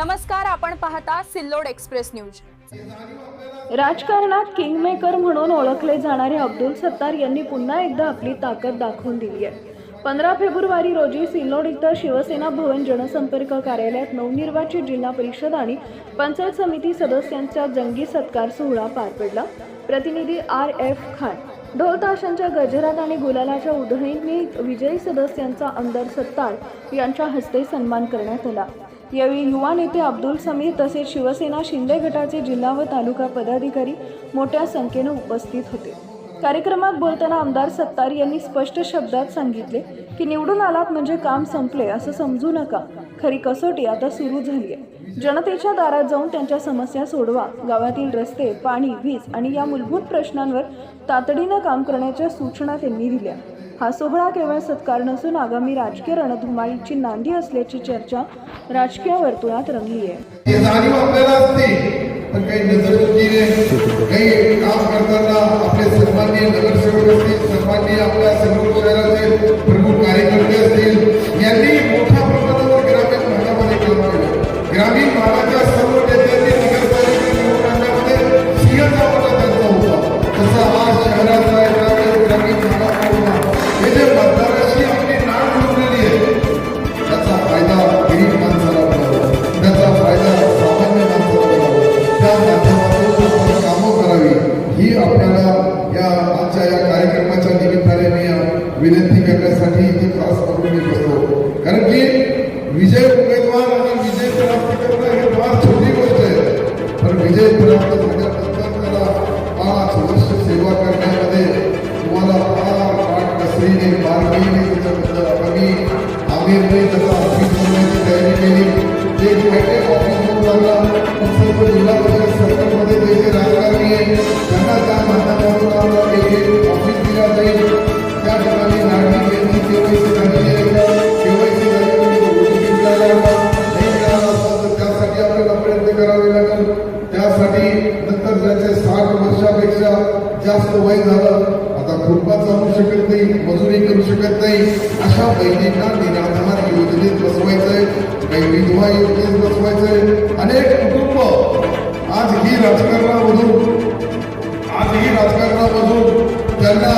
नमस्कार आपण पाहता सिल्लोड एक्सप्रेस न्यूज. राजकारणात किंगमेकर म्हणून ओळखले जाणारे अब्दुल सत्तार यांनी पुन्हा एकदा आपली ताकद दाखवून दिली आहे. पंधरा फेब्रुवारी रोजी सिल्लोड इथं शिवसेना भवन जनसंपर्क कार्यालयात नवनिर्वाचित जिल्हा परिषद आणि पंचायत समिती सदस्यांचा जंगी सत्कार सोहळा पार पडला. प्रतिनिधी आर एफ खान. ढोल ताशांच्या गजरात आणि गुलालाच्या उधळींनी विजयी सदस्यांचा आमदार सत्तार यांच्या हस्ते सन्मान करण्यात आला. यावेळी युवा नेते अब्दुल समीर तसेच शिवसेना शिंदे गटाचे जिल्हा व तालुका पदाधिकारी मोठ्या संख्येनं उपस्थित होते. कार्यक्रमात बोलताना आमदार सत्तार यांनी स्पष्ट शब्दात सांगितले की निवडून आलात म्हणजे काम संपले असं समजू नका. खरी कसोटी आता सुरू झाली आहे जनतेच्या दारात जाऊन त्यांच्या समस्या सोडवा. गावातील रस्ते पाणी वीज आणि या मूलभूत प्रश्नांवर तातडीनं काम करण्याच्या सूचना त्यांनी दिल्या. हा सोहळा केवळ सत्कार नसून आगामी राजकीय रणधुमाळीची नांदी असल्याची चर्चा राजकीय वर्तुळात रंगली आहे पण काही काही काम करताना आपले सन्माननीय नगरसेवक असतील सन्माननीय आपल्या ग्रामीण भागाच्या सर्व नेत्यांनी नगरपालिका निवडून सिंहचा मोठा त्यांचा होता तसा आज शहराचा ग्रामीण ग्रामीण भागाकडून हे जे मतदाराशी आपली नाळ जोडलेली आहे त्याचा फायदा गरीब माणसाला मिळावा. त्याचा फायदा सामान्य माणसाला मिळावा. त्या माध्यमातून आपण कामं करावी ही आपल्याला या आजच्या या कार्यक्रमाच्या निमित्ताने मी विनंती करण्यासाठी इथे खास करून मी असतो कारण की विजय विजय प्राप्त झाल्यानंतर त्याला पाच वर्ष सेवा करण्यामध्ये तुम्हाला फार पाठ कसरीने बारकाईने त्याच्याबद्दल आम्ही आम्ही त्याचा जास्त वय झालं आता खुर्पा चालू शकत नाही मजुरी करू शकत नाही. अशा बहिणींना निराधार योजनेत बसवायचंय काही विधवा योजनेत बसवायचंय. अनेक कुटुंब आज ही राजकारणामधून आज ही राजकारणामधून त्यांना